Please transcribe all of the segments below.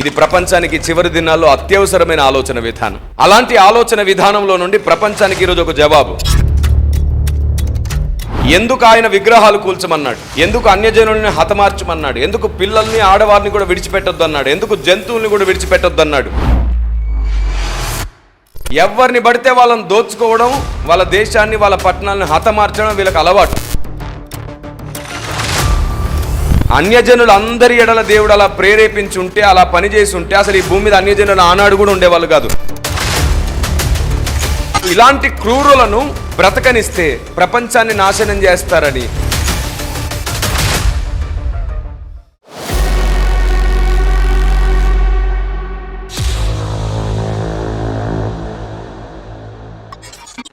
ఇది ప్రపంచానికి చివరి దినాల్లో అత్యవసరమైన ఆలోచన విధానం. అలాంటి ఆలోచన విధానంలో నుండి ప్రపంచానికి ఈరోజు ఒక జవాబు. ఎందుకు ఆయన విగ్రహాలు కూల్చమన్నాడు? ఎందుకు అన్యజనుల్ని హతమార్చమన్నాడు? ఎందుకు పిల్లల్ని ఆడవారిని కూడా విడిచిపెట్టొద్దు అన్నాడు ఎందుకు జంతువుల్ని కూడా విడిచిపెట్టొద్దు అన్నాడు ఎవరిని పడితే వాళ్ళని దోచుకోవడం వాళ్ళ దేశాన్ని వాళ్ళ పట్టణాలను హతమార్చడం వీళ్ళకి అలవాటు. అన్యజనులు అందరి ఎడల దేవుడు అలా ప్రేరేపించి ఉంటే అలా పనిచేసి ఉంటే అసలు ఈ భూమి మీద అన్యజనులు ఆనాడు కూడా ఉండేవాళ్ళు కాదు. ఇలాంటి క్రూరులను బ్రతకనిస్తే ప్రపంచాన్ని నాశనం చేస్తారని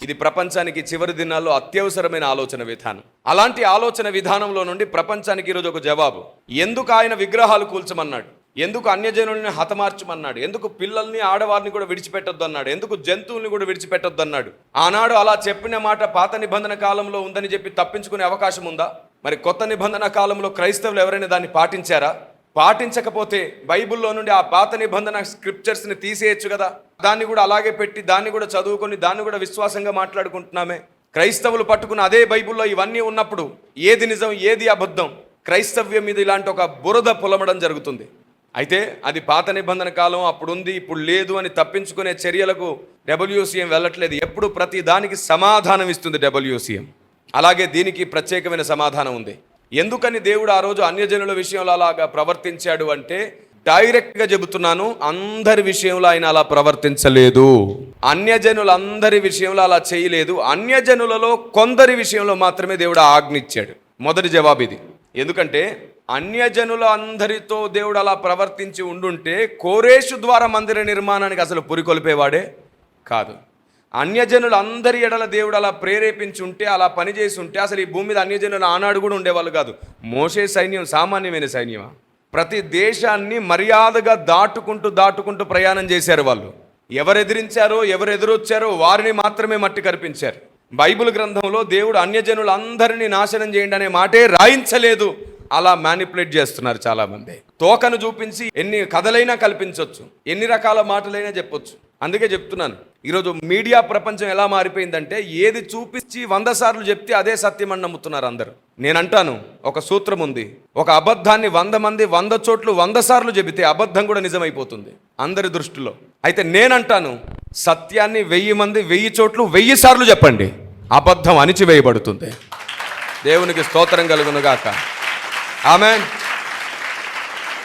ఇది ప్రపంచానికి చివరి దినాల్లో అత్యవసరమైన ఆలోచన విధానం. అలాంటి ఆలోచన విధానంలో నుండి ప్రపంచానికి ఈరోజు ఒక జవాబు. ఎందుకు ఆయన విగ్రహాలు కూల్చమన్నాడు? ఎందుకు అన్యజనుల్ని హతమార్చమన్నాడు? ఎందుకు పిల్లల్ని ఆడవారిని కూడా విడిచిపెట్టొద్దు అన్నాడు ఎందుకు జంతువుల్ని కూడా విడిచిపెట్టొద్దు అన్నాడు ఆనాడు అలా చెప్పిన మాట పాత నిబంధన కాలంలో ఉందని చెప్పి తప్పించుకునే అవకాశం ఉందా? మరి కొత్త నిబంధన కాలంలో క్రైస్తవులు ఎవరైనా దాన్ని పాటించారా? పాటించకపోతే బైబిల్లో నుండి ఆ పాత నిబంధన స్క్రిప్చర్స్ని తీసేయచ్చు కదా. దాన్ని కూడా అలాగే పెట్టి దాన్ని కూడా చదువుకొని దాన్ని కూడా విశ్వాసంగా మాట్లాడుకుంటున్నామే. క్రైస్తవులు పట్టుకున్న అదే బైబిల్లో ఇవన్నీ ఉన్నప్పుడు ఏది నిజం ఏది అబద్ధం క్రైస్తవ్యం మీద ఇలాంటి ఒక బురద పొలమడం జరుగుతుంది. అయితే అది పాత నిబంధన కాలం అప్పుడు ఉంది ఇప్పుడు లేదు అని తప్పించుకునే చర్యలకు డబ్ల్యూసీఎం వెళ్ళట్లేదు. ఎప్పుడు ప్రతి దానికి సమాధానం ఇస్తుంది డబ్ల్యూసీఎం. అలాగే దీనికి ప్రత్యేకమైన సమాధానం ఉంది. ఎందుకని దేవుడు ఆ రోజు అన్యజనుల విషయంలో అలాగా ప్రవర్తించాడు అంటే డైరెక్ట్గా చెబుతున్నాను అందరి విషయంలో ఆయన అలా ప్రవర్తించలేదు. అన్యజనులందరి విషయంలో అలా చేయలేదు. అన్యజనులలో కొందరి విషయంలో మాత్రమే దేవుడు ఆజ్ఞిచ్చాడు. మొదటి జవాబు ఇది. ఎందుకంటే అన్యజనుల అందరితో దేవుడు అలా ప్రవర్తించి ఉండుంటే కోరేషు ద్వారా మందిర నిర్మాణానికి అసలు పురికొల్పేవాడే కాదు. అన్యజనులు అందరి ఎడల దేవుడు అలా ప్రేరేపించి ఉంటే అలా పనిచేసి ఉంటే అసలు ఈ భూమి మీద అన్యజనులు ఆనాడు కూడా ఉండేవాళ్ళు కాదు. మోసే సైన్యం సామాన్యమైన సైన్యమా? ప్రతి దేశాన్ని మర్యాదగా దాటుకుంటూ దాటుకుంటూ ప్రయాణం చేశారు వాళ్ళు. ఎవరు ఎదిరించారో ఎవరు ఎదురొచ్చారో వారిని మాత్రమే మట్టి కనిపించారు బైబిల్ గ్రంథంలో దేవుడు అన్యజనులందరినీ నాశనం చేయండి అనే మాటే రాయించలేదు. అలా మ్యానిపులేట్ చేస్తున్నారు చాలా మంది తోకను చూపించి ఎన్ని కథలైనా కల్పించవచ్చు ఎన్ని రకాల మాటలైనా చెప్పొచ్చు. అందుకే చెప్తున్నాను. ఈరోజు మీడియా ప్రపంచం ఎలా మారిపోయిందంటే ఏది చూపించి వంద సార్లు చెప్తే అదే సత్యం అని నమ్ముతున్నారు అందరూ. నేను అంటాను ఒక సూత్రం ఉంది. ఒక అబద్ధాన్ని వంద మంది వంద చోట్లు వంద సార్లు చెబితే అబద్ధం కూడా నిజమైపోతుంది అందరి దృష్టిలో. అయితే నేనంటాను సత్యాన్ని వెయ్యి మంది వెయ్యి చోట్లు వెయ్యి సార్లు చెప్పండి. అబద్ధం అణిచివేయబడుతుంది. దేవునికి స్తోత్రం కలుగునుగాక. ఆమె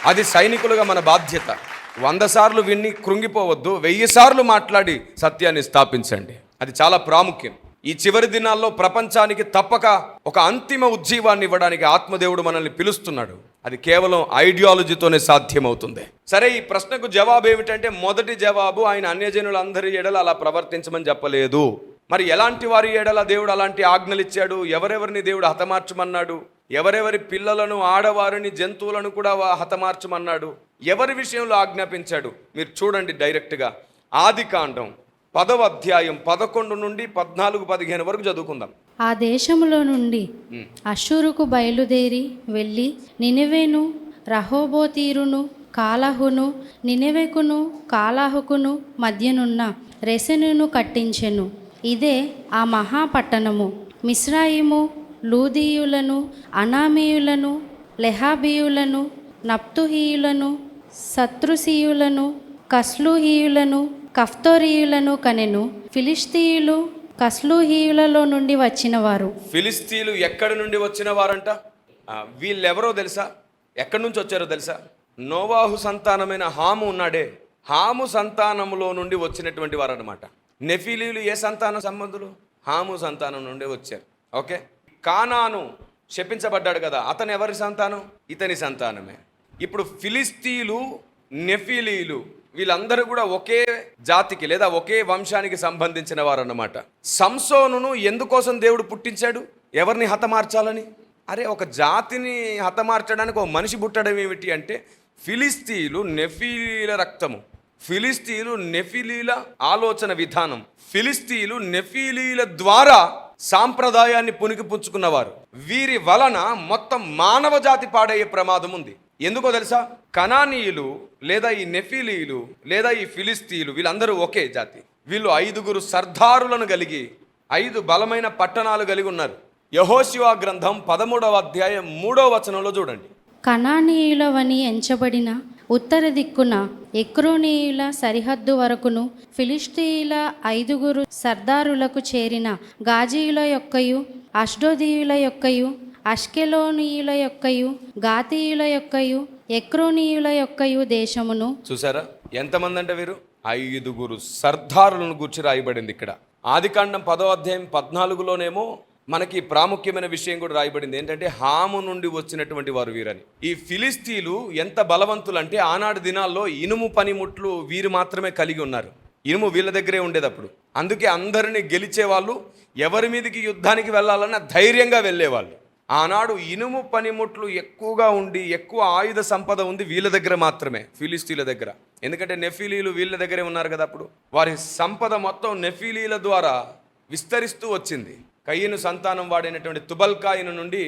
అది సైనికులుగా మన బాధ్యత. వంద సార్లు విన్ని కృంగిపోవద్దు వెయ్యి సార్లు మాట్లాడి సత్యాన్ని స్థాపించండి. అది చాలా ప్రాముఖ్యం. ఈ చివరి దినాల్లో ప్రపంచానికి తప్పక ఒక అంతిమ ఉజ్జీవాన్ని ఇవ్వడానికి ఆత్మదేవుడు మనల్ని పిలుస్తున్నాడు. అది కేవలం ఐడియాలజీతోనే సాధ్యమవుతుంది. సరే ఈ ప్రశ్నకు జవాబు ఏమిటంటే మొదటి జవాబు ఆయన అన్యజనులందరి ఎడల అలా ప్రవర్తించమని చెప్పలేదు. మరి ఎలాంటి వారి ఎడల దేవుడు అలాంటి ఆజ్ఞలు ఇచ్చాడు ఎవరెవరిని దేవుడు హతమార్చమన్నాడు? ఎవరెవరి పిల్లలను ఆడవారిని జంతువులను కూడా హతమార్చమన్నాడు. ఎవరి విషయంలో ఆజ్ఞాపించాడు? మీరు చూడండి డైరెక్ట్గా. ఆది కాండం పదవ అధ్యాయం పదకొండు నుండి పద్నాలుగు పదిహేను వరకు చదువుకుందాం. ఆ దేశములో నుండి అషూరుకు బయలుదేరి వెళ్ళి నినివేను రహోబోతీరును కాలహును నినివెకును కాలాహుకును మధ్యనున్న రెసెనును కట్టించెను. ఇదే ఆ మహాపట్టణము. మిశ్రాయిము లూదీయులను అనామీయులను లెహాబీయులను నప్తుహీయులను శత్రుసీయులను కస్లూహీయులను కఫ్తోరీయులను కనెను. ఫిలిస్తీయులు కస్లూహీయులలో నుండి వచ్చినవారు. ఫిలిస్తీయులు ఫిలిస్తీన్లు ఎక్కడి నుండి వచ్చిన వారంట వీళ్ళెవరో తెలుసా? ఎక్కడి నుంచి వచ్చారో తెలుసా? నోవాహు సంతానమైన హాము ఉన్నాడే. హాము సంతానములో నుండి వచ్చినటువంటి వారనమాట నెఫిలీలు ఏ సంతాన సంబంధులు? హాము సంతానం నుండి వచ్చారు. ఓకే? కానాను శపించబడ్డాడు కదా అతను ఎవరి సంతానం? ఇతని సంతానమే. ఇప్పుడు ఫిలిస్తీలు నెఫిలీలు వీళ్ళందరూ కూడా ఒకే జాతికి లేదా ఒకే వంశానికి సంబంధించిన వారు అన్నమాట సంసోనును ఎందుకోసం దేవుడు పుట్టించాడు? ఎవరిని హతమార్చాలని? అరే ఒక జాతిని హతమార్చడానికి ఒక మనిషి పుట్టడం ఏమిటి అంటే ఫిలిస్తీలు నెఫీల రక్తము. ఫిలిస్తీలు నెఫిలీల ఆలోచన విధానం. ఫిలిస్తీలు నెఫిలీల ద్వారా సాంప్రదాయాన్ని పుణికి పుంచుకున్నవారు వీరి వలన మొత్తం మానవ జాతి పాడయ్యే ప్రమాదం ఉంది. ఎందుకో తెలుసా? కనానీయులు లేదా ఈ నెఫీలీయులు లేదా ఈ ఫిలిస్తీయులు వీళ్ళందరూ ఒకే జాతి. వీళ్ళు ఐదుగురు సర్దారులను కలిగి ఐదు బలమైన పట్టణాలు కలిగి ఉన్నారు. యహోశివా గ్రంథం పదమూడవ అధ్యాయం మూడవ వచనంలో చూడండి. కణానీయులవని ఎంచబడిన ఉత్తర దిక్కున ఎక్రోనీయుల సరిహద్దు వరకును ఫిలిస్తీయుల ఐదుగురు సర్దారులకు చేరిన గాజీయుల యొక్కయు అష్డోదీయుల యొక్కయు అష్కెలోనీయుల యొక్కయు గాతీయుల యొక్కయు ఎక్రోనీయుల యొక్కయు దేశమును చూసారా ఎంతమంది అంటే వీరు? ఐదుగురు సర్దారులను గుర్చి రాయబడింది ఇక్కడ. ఆదికాండం పదో అధ్యాయం పద్నాలుగులోనేమో మనకి ప్రాముఖ్యమైన విషయం కూడా రాయబడింది. ఏంటంటే హాము నుండి వచ్చినటువంటి వారు వీరని. ఈ ఫిలిస్తీలు ఎంత బలవంతులు అంటే ఆనాడు దినాల్లో ఇనుము పనిముట్లు వీరు మాత్రమే కలిగి ఉన్నారు. ఇనుము వీళ్ళ దగ్గరే ఉండేటప్పుడు అందుకే అందరినీ గెలిచే వాళ్ళు ఎవరి మీదకి యుద్ధానికి వెళ్ళాలన్న ధైర్యంగా వెళ్ళేవాళ్ళు. ఆనాడు ఇనుము పనిముట్లు ఎక్కువగా ఉండి ఎక్కువ ఆయుధ సంపద ఉంది వీళ్ళ దగ్గర మాత్రమే ఫిలిస్తీన్ల దగ్గర. ఎందుకంటే నెఫీలీలు వీళ్ళ దగ్గరే ఉన్నారు కదా అప్పుడు. వారి సంపద మొత్తం నెఫీలీల ద్వారా విస్తరిస్తూ వచ్చింది. కయ్యను సంతానం వాడినటువంటి తుబల్కాయను నుండి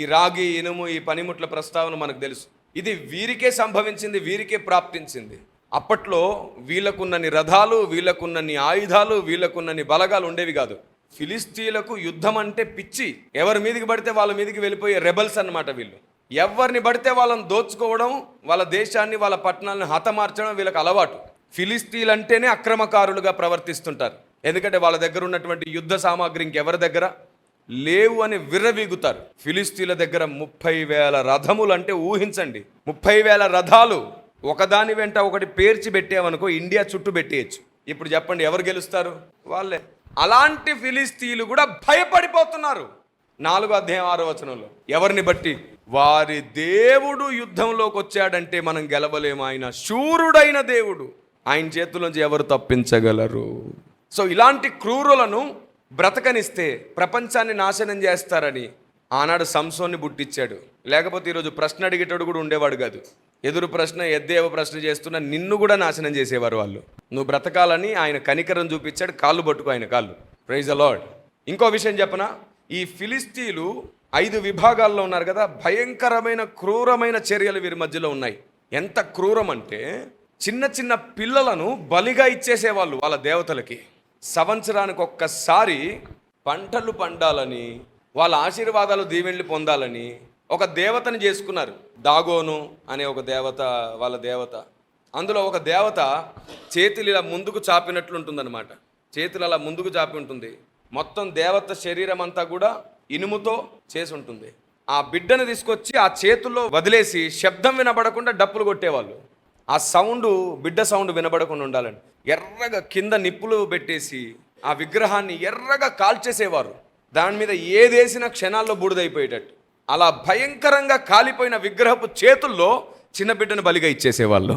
ఈ రాగి ఇనుము ఈ పనిముట్ల ప్రస్తావన మనకు తెలుసు. ఇది వీరికే సంభవించింది వీరికే ప్రాప్తించింది. అప్పట్లో వీళ్ళకున్నన్ని రథాలు వీళ్ళకున్నన్ని ఆయుధాలు వీళ్ళకున్నన్ని బలగాలు ఉండేవి కాదు. ఫిలిస్తీన్లకు యుద్ధం అంటే పిచ్చి. ఎవరి మీదకి పడితే వాళ్ళ మీదకి వెళ్ళిపోయే రెబల్స్ అన్నమాట వీళ్ళు. ఎవరిని పడితే వాళ్ళని దోచుకోవడం వాళ్ళ దేశాన్ని వాళ్ళ పట్టణాలను హతమార్చడం వీళ్ళకి అలవాటు. ఫిలిస్తీన్లు అంటేనే అక్రమకారులుగా ప్రవర్తిస్తుంటారు. ఎందుకంటే వాళ్ళ దగ్గర ఉన్నటువంటి యుద్ధ సామాగ్రి ఇంకెవరి దగ్గర? లేవు అని విర్రవీగుతారు. ఫిలిస్తీన్ల దగ్గర ముప్పై వేల రథములు అంటే ఊహించండి. ముప్పై వేల రథాలు ఒకదాని వెంట ఒకటి పేర్చి పెట్టామనుకో ఇండియా చుట్టూ పెట్టేయచ్చు. ఇప్పుడు చెప్పండి ఎవరు గెలుస్తారు? వాళ్ళే. అలాంటి ఫిలిస్తీన్లు కూడా భయపడిపోతున్నారు. నాలుగో అధ్యాయం ఆరో వచనంలో. ఎవరిని బట్టి? వారి దేవుడు యుద్ధంలోకి వచ్చాడంటే మనం గెలవలేము ఆయన. శూరుడైన దేవుడు. ఆయన చేతుల్లోంచి ఎవరు తప్పించగలరు? సో ఇలాంటి క్రూరులను బ్రతకనిస్తే ప్రపంచాన్ని నాశనం చేస్తారని ఆనాడు సంసోన్ని బుట్టిచ్చాడు లేకపోతే ఈరోజు ప్రశ్న అడిగేటోడు కూడా ఉండేవాడు కాదు. ఎదురు ప్రశ్న ఎద్దేవ ప్రశ్న చేస్తున్న నిన్ను కూడా నాశనం చేసేవారు వాళ్ళు. నువ్వు బ్రతకాలని ఆయన కనికరం చూపించాడు కాళ్ళు పట్టుకో ఆయన కాళ్ళు. ప్రైజ్ అలాడ్ ఇంకో విషయం చెప్పనా? ఈ ఫిలిస్తీన్లు ఐదు విభాగాల్లో ఉన్నారు కదా భయంకరమైన క్రూరమైన చర్యలు వీరి మధ్యలో ఉన్నాయి. ఎంత క్రూరం అంటే చిన్న చిన్న పిల్లలను బలిగా ఇచ్చేసేవాళ్ళు వాళ్ళ దేవతలకి. సంవత్సరానికి ఒక్కసారి పంటలు పండాలని వాళ్ళ ఆశీర్వాదాలు దీవెండ్లు పొందాలని ఒక దేవతని చేసుకున్నారు. దాగోను అనే ఒక దేవత వాళ్ళ దేవత. అందులో ఒక దేవత చేతులు ఇలా ముందుకు చాపినట్లు ఉంటుందన్నమాట చేతులు అలా ముందుకు చాపి ఉంటుంది. మొత్తం దేవత శరీరం అంతా కూడా ఇనుముతో చేసి ఉంటుంది. ఆ బిడ్డను తీసుకొచ్చి ఆ చేతుల్లో వదిలేసి శబ్దం వినబడకుండా డప్పులు కొట్టేవాళ్ళు. ఆ సౌండ్ బిడ్డ సౌండ్ వినబడకుండా ఉండాలని. ఎర్రగా కింద నిప్పులు పెట్టేసి ఆ విగ్రహాన్ని ఎర్రగా కాల్చేసేవారు. దాని మీద ఏదేసిన క్షణాల్లో బూడిదైపోయేటట్టు. అలా భయంకరంగా కాలిపోయిన విగ్రహపు చేతుల్లో చిన్న బిడ్డను బలిగా ఇచ్చేసేవాళ్ళు.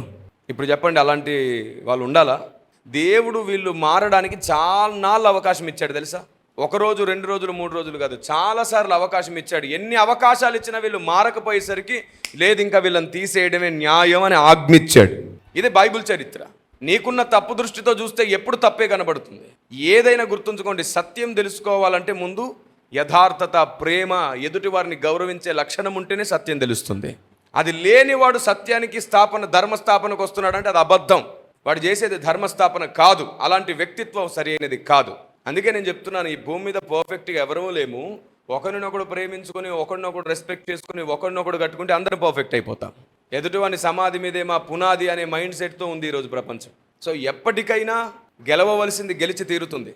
ఇప్పుడు చెప్పండి అలాంటి వాళ్ళు ఉండాలా? దేవుడు వీళ్ళు మారడానికి చాలా నాళ్ళు అవకాశం ఇచ్చాడు తెలుసా? ఒకరోజు రెండు రోజులు మూడు రోజులు కాదు. చాలాసార్లు అవకాశం ఇచ్చాడు. ఎన్ని అవకాశాలు ఇచ్చినా వీళ్ళు మారకపోయేసరికి లేదు ఇంకా వీళ్ళని తీసేయడమే న్యాయం అని ఆజ్ఞిచ్చాడు. ఇది బైబిల్ చరిత్ర. నీకున్న తప్పు దృష్టితో చూస్తే ఎప్పుడు తప్పే కనబడుతుంది. ఏదైనా గుర్తుంచుకోండి సత్యం తెలుసుకోవాలంటే ముందు యథార్థత ప్రేమ ఎదుటి వారిని గౌరవించే లక్షణం ఉంటేనే సత్యం తెలుస్తుంది. అది లేనివాడు సత్యానికి స్థాపన ధర్మస్థాపనకు వస్తున్నాడంటే అది అబద్ధం. వాడు చేసేది ధర్మస్థాపన కాదు. అలాంటి వ్యక్తిత్వం సరైనది కాదు. అందుకే నేను చెప్తున్నాను ఈ భూమి మీద పర్ఫెక్ట్గా ఎవరూ లేము. ఒకరినొకడు ప్రేమించుకొని ఒకరినొకడు రెస్పెక్ట్ చేసుకుని ఒకరినొకడు కట్టుకుంటే అందరూ పర్ఫెక్ట్ అయిపోతాం. ఎదుటివాని సమాధి మీదే మా పునాది అనే మైండ్ సెట్తో ఉంది ఈరోజు ప్రపంచం. సో ఎప్పటికైనా గెలవవలసింది గెలిచి తీరుతుంది.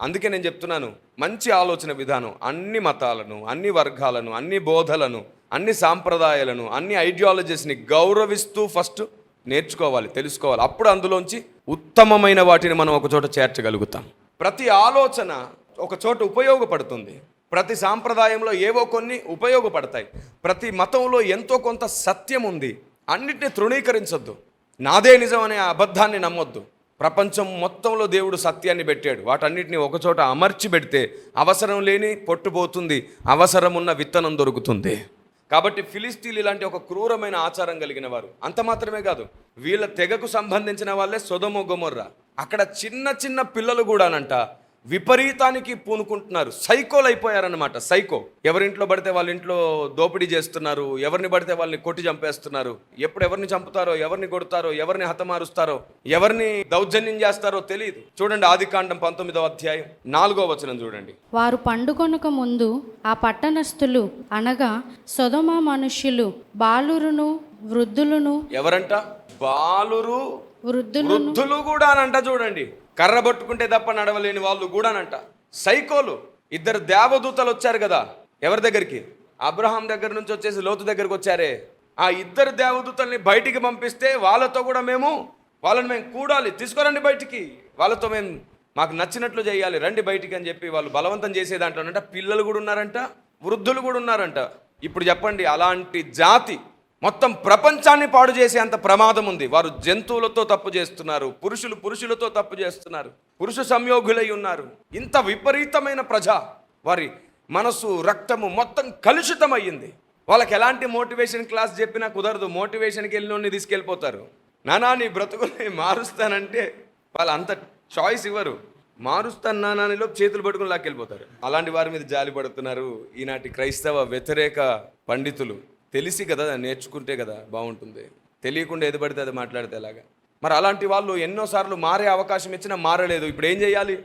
అందుకే నేను చెప్తున్నాను మంచి ఆలోచన విధానం అన్ని మతాలను అన్ని వర్గాలను అన్ని బోధలను అన్ని సాంప్రదాయాలను అన్ని ఐడియాలజీస్ని గౌరవిస్తూ ఫస్ట్ నేర్చుకోవాలి తెలుసుకోవాలి. అప్పుడు అందులోంచి ఉత్తమమైన వాటిని మనం ఒకచోట చేర్చగలుగుతాం. ప్రతి ఆలోచన ఒక చోట ఉపయోగపడుతుంది. ప్రతి సాంప్రదాయంలో ఏవో కొన్ని ఉపయోగపడతాయి. ప్రతి మతంలో ఎంతో కొంత సత్యం ఉంది. అన్నిటిని తృణీకరించొద్దు. నాదే నిజం అనే అబద్ధాన్ని నమ్మొద్దు. ప్రపంచం మొత్తంలో దేవుడు సత్యాన్ని పెట్టాడు. వాటన్నిటిని ఒకచోట అమర్చి పెడితే అవసరం లేని పొట్టుపోతుంది అవసరం ఉన్న విత్తనం దొరుకుతుంది. కాబట్టి ఫిలిస్తీన్లు ఇలాంటి ఒక క్రూరమైన ఆచారం కలిగిన వారు. అంత మాత్రమే కాదు. వీళ్ళ తెగకు సంబంధించిన వాళ్ళే సొదమో గొమొర్ర. అక్కడ చిన్న చిన్న పిల్లలు కూడానంట విపరీతానికి పూనుకుంటున్నారు. సైకోలు అయిపోయారనమాట సైకో. ఎవరింట్లో పడితే వాళ్ళ ఇంట్లో దోపిడీ చేస్తున్నారు. ఎవరిని పడితే వాళ్ళని కొట్టి చంపేస్తున్నారు. ఎప్పుడు ఎవరిని చంపుతారో ఎవరిని కొడతారో ఎవరిని హతమారుస్తారో ఎవరిని దౌర్జన్యం చేస్తారో తెలియదు చూడండి ఆది కాండం పంతొమ్మిదవ అధ్యాయం నాలుగో వచనం చూడండి. వారు పండుగొనక ముందు ఆ పట్టణస్థులు అనగా సొదమ మనుష్యులు బాలురును వృద్ధులను ఎవరంట? బాలురు వృద్ధులు వృద్ధులు కూడా అనంట చూడండి. కర్ర పట్టుకుంటే తప్ప నడవలేని వాళ్ళు కూడానంట. సైకోలు ఇద్దరు దేవదూతలు వచ్చారు కదా. ఎవరి దగ్గరికి? అబ్రహాం దగ్గర నుంచి వచ్చేసి లోతు దగ్గరికి వచ్చారే. ఆ ఇద్దరు దేవదూతల్ని బయటికి పంపిస్తే వాళ్ళతో కూడా మేము వాళ్ళని మేము కూడాలి. తీసుకురండి బయటికి. వాళ్ళతో మేము మాకు నచ్చినట్లు చేయాలి. రండి బయటికి అని చెప్పి వాళ్ళు బలవంతం చేసే దాంట్లోనంట పిల్లలు కూడా ఉన్నారంట వృద్ధులు కూడా ఉన్నారంట. ఇప్పుడు చెప్పండి అలాంటి జాతి మొత్తం ప్రపంచాన్ని పాడు చేసే అంత ప్రమాదం ఉంది. వారు జంతువులతో తప్పు చేస్తున్నారు. పురుషులు పురుషులతో తప్పు చేస్తున్నారు. పురుష సంయోగులై ఉన్నారు. ఇంత విపరీతమైన ప్రజ వారి మనసు రక్తము మొత్తం కలుషితమయ్యింది. వాళ్ళకి ఎలాంటి మోటివేషన్ క్లాస్ చెప్పినా కుదరదు. మోటివేషన్కి వెళ్ళినోడిని తీసుకెళ్ళిపోతారు. నానా నీ బ్రతుకుని మారుస్తానంటే వాళ్ళు అంత చాయిస్ ఇవ్వరు. మారుస్తాను నానానిలో చేతులు పట్టుకుని లాక్కెళ్ళిపోతారు. అలాంటి వారి మీద జాలి పడుతున్నారు ఈనాటి క్రైస్తవ వ్యతిరేక పండితులు. తెలిసి కదా నేర్చుకుంటే కదా బాగుంటుంది. తెలియకుండా ఏది పడితే అది మాట్లాడితే ఎలాగా? మరి అలాంటి వాళ్ళు ఎన్నోసార్లు మారే అవకాశం ఇచ్చినా మారలేదు. ఇప్పుడు ఏం చేయాలి?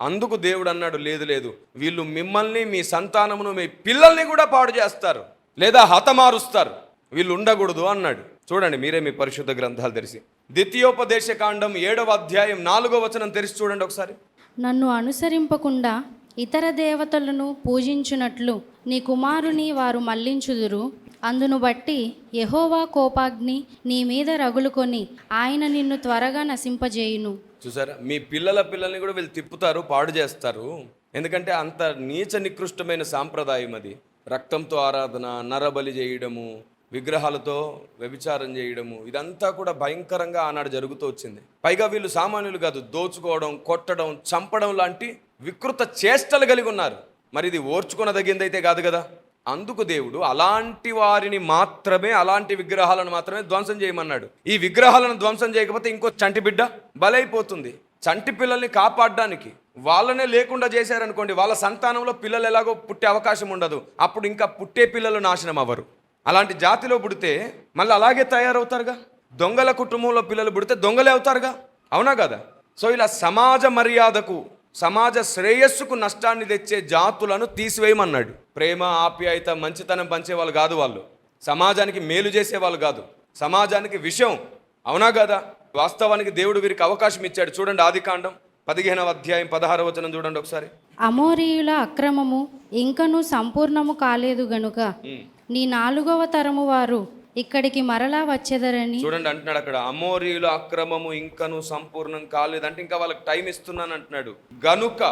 అందుకు దేవుడు అన్నాడు లేదు లేదు. వీళ్ళు మిమ్మల్ని మీ సంతానమును మీ పిల్లల్ని కూడా పాడు చేస్తారు. లేదా హతమారుస్తారు. వీళ్ళు ఉండకూడదు అన్నాడు. చూడండి మీరే మీ పరిశుద్ధ గ్రంథాలు తెరిచి. ద్వితీయోపదేశ కాండం ఏడవ అధ్యాయం నాలుగో వచనం తెరిచి చూడండి ఒకసారి. నన్ను అనుసరింపకుండా ఇతర దేవతలను పూజించునట్లు నీ కుమారుని వారు మళ్ళించుదురు అందును బట్టి యహోవా కోపాగ్ని నీ మీద రగులుకొని ఆయన నిన్ను త్వరగా నశింపజేయును. చూసారా? మీ పిల్లల పిల్లల్ని కూడా వీళ్ళు తిప్పుతారు పాడు చేస్తారు. ఎందుకంటే అంత నీచ నికృష్టమైన సాంప్రదాయం అది. రక్తంతో ఆరాధన నరబలి చేయడము విగ్రహాలతో వ్యభిచారం చేయడము ఇదంతా కూడా భయంకరంగా ఆనాడు జరుగుతూ వచ్చింది. పైగా వీళ్ళు సామాన్యులు కాదు దోచుకోవడం కొట్టడం చంపడం లాంటి వికృత చేష్టలు కలిగి ఉన్నారు. మరి ఇది ఓర్చుకొనదగిందైతే కాదు కదా? అందుకు దేవుడు అలాంటి వారిని మాత్రమే అలాంటి విగ్రహాలను మాత్రమే ధ్వంసం చేయమన్నాడు. ఈ విగ్రహాలను ధ్వంసం చేయకపోతే ఇంకో చంటి బిడ్డ బలైపోతుంది. చంటి పిల్లల్ని కాపాడడానికి వాళ్ళనే లేకుండా చేశారనుకోండి వాళ్ళ సంతానంలో పిల్లలు ఎలాగో పుట్టే అవకాశం ఉండదు. అప్పుడు ఇంకా పుట్టే పిల్లలు నాశనం అవ్వరు. అలాంటి జాతిలో పుడితే మళ్ళీ అలాగే తయారవుతారుగా? దొంగల కుటుంబంలో పిల్లలు పుడితే దొంగలే అవుతారుగా? అవునా కదా? సో ఇలా సమాజ మర్యాదకు సమాజ శ్రేయస్సుకు నష్టాన్ని తెచ్చే జాతులను తీసివేయమన్నాడు. ప్రేమ ఆప్యాయత మంచితనం పంచేవాళ్ళు కాదు వాళ్ళు. సమాజానికి మేలు చేసేవాళ్ళు కాదు. సమాజానికి విషయం. అవునా కదా? వాస్తవానికి దేవుడు వీరికి అవకాశం ఇచ్చాడు. చూడండి ఆదికాండం పదిహేనవ అధ్యాయం పదహార వచనం చూడండి ఒకసారి. అమోరీయుల అక్రమము ఇంకను సంపూర్ణము కాలేదు గనుక నీ నాలుగవ తరము వారు ఇక్కడికి మరలా వచ్చెదరని? చూడండి అంటున్నాడు అక్కడ అమోరీయుల అక్రమము ఇంకను సంపూర్ణం కాలేదు. అంటే ఇంకా వాళ్ళకి టైం ఇస్తున్నాను అంటున్నాడు. గనుక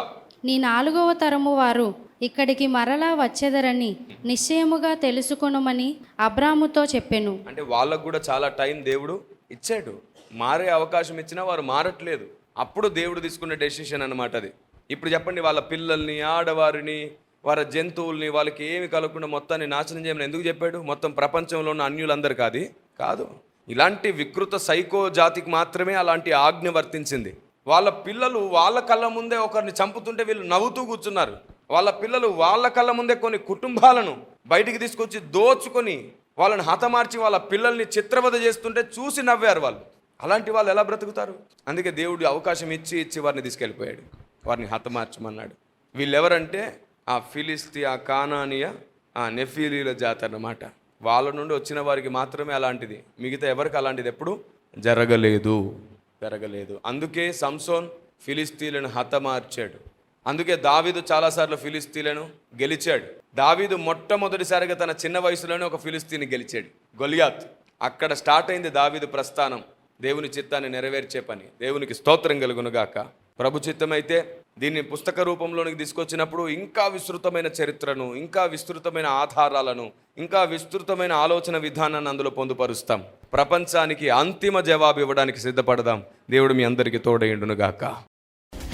నీ నాలుగవ తరము వారు ఇక్కడికి మరలా వచ్చెదరని నిశ్చయముగా తెలుసుకొనుమని అబ్రాముతో చెప్పెను. అంటే వాళ్ళకు కూడా చాలా టైం దేవుడు ఇచ్చాడు. మారే అవకాశం ఇచ్చినా వారు మారట్లేదు. అప్పుడు దేవుడు తీసుకున్న డెసిషన్ అన్నమాట అది. ఇప్పుడు చెప్పండి వాళ్ళ పిల్లల్ని ఆడవారిని వారి జంతువుల్ని వాళ్ళకి ఏమి కలగకుండా మొత్తాన్ని నాశనం చేయమని ఎందుకు చెప్పాడు? మొత్తం ప్రపంచంలో ఉన్న అన్యులందరు కాదు. కాదు. ఇలాంటి వికృత సైకో జాతికి మాత్రమే అలాంటి ఆజ్ఞ వర్తించింది. వాళ్ళ పిల్లలు వాళ్ళ కళ్ళ ముందే ఒకరిని చంపుతుంటే వీళ్ళు నవ్వుతూ కూర్చున్నారు. వాళ్ళ పిల్లలు వాళ్ళ కళ్ళ ముందే కొన్ని కుటుంబాలను బయటికి తీసుకొచ్చి దోచుకొని వాళ్ళని హతమార్చి వాళ్ళ పిల్లల్ని చిత్రవద చేస్తుంటే చూసి నవ్వారు వాళ్ళు. అలాంటి వాళ్ళు ఎలా బ్రతుకుతారు? అందుకే దేవుడు అవకాశం ఇచ్చి ఇచ్చి వారిని తీసుకెళ్ళిపోయాడు. వారిని హతమార్చమన్నాడు. వీళ్ళెవరంటే ఆ ఫిలిస్తీ ఆ కానానియ ఆ నెఫీలీల జాతి అన్నమాట. వాళ్ళ నుండి వచ్చిన వారికి మాత్రమే అలాంటిది. మిగతా ఎవరికి అలాంటిది ఎప్పుడు? జరగలేదు. జరగలేదు. అందుకే సంసోన్ ఫిలిస్తీన్లను హతమార్చాడు. అందుకే దావీదు చాలాసార్లు ఫిలిస్తీన్లను గెలిచాడు. దావీదు మొట్టమొదటిసారిగా తన చిన్న వయసులోనే ఒక ఫిలిస్తీని గెలిచాడు. గొలియాత్. అక్కడ స్టార్ట్ అయింది దావీదు ప్రస్థానం. దేవుని చిత్తాన్ని నెరవేర్చే పని. దేవునికి స్తోత్రం కలుగునుగాక ప్రభు చిత్తమైతే దీన్ని పుస్తక రూపంలోనికి తీసుకొచ్చినప్పుడు ఇంకా విస్తృతమైన చరిత్రను ఇంకా విస్తృతమైన ఆధారాలను ఇంకా విస్తృతమైన ఆలోచన విధానాన్ని అందులో పొందుపరుస్తాం. ప్రపంచానికి అంతిమ జవాబు ఇవ్వడానికి సిద్ధపడదాం. దేవుడు మీ అందరికీ తోడైండునుగాక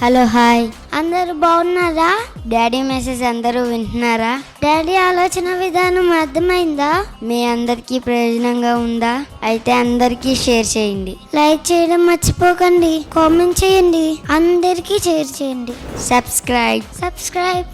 హలో హాయ్. అందరూ బాగున్నారా? డాడీ మెసేజ్ అందరూ వింటున్నారా? డాడీ ఆలోచన విధానం అర్థమైందా? మీ అందరికీ ప్రయోజనంగా ఉందా? అయితే అందరికీ షేర్ చేయండి. లైక్ చేయడం మర్చిపోకండి. కామెంట్ చేయండి. అందరికీ షేర్ చేయండి. సబ్స్క్రైబ్. సబ్స్క్రైబ్.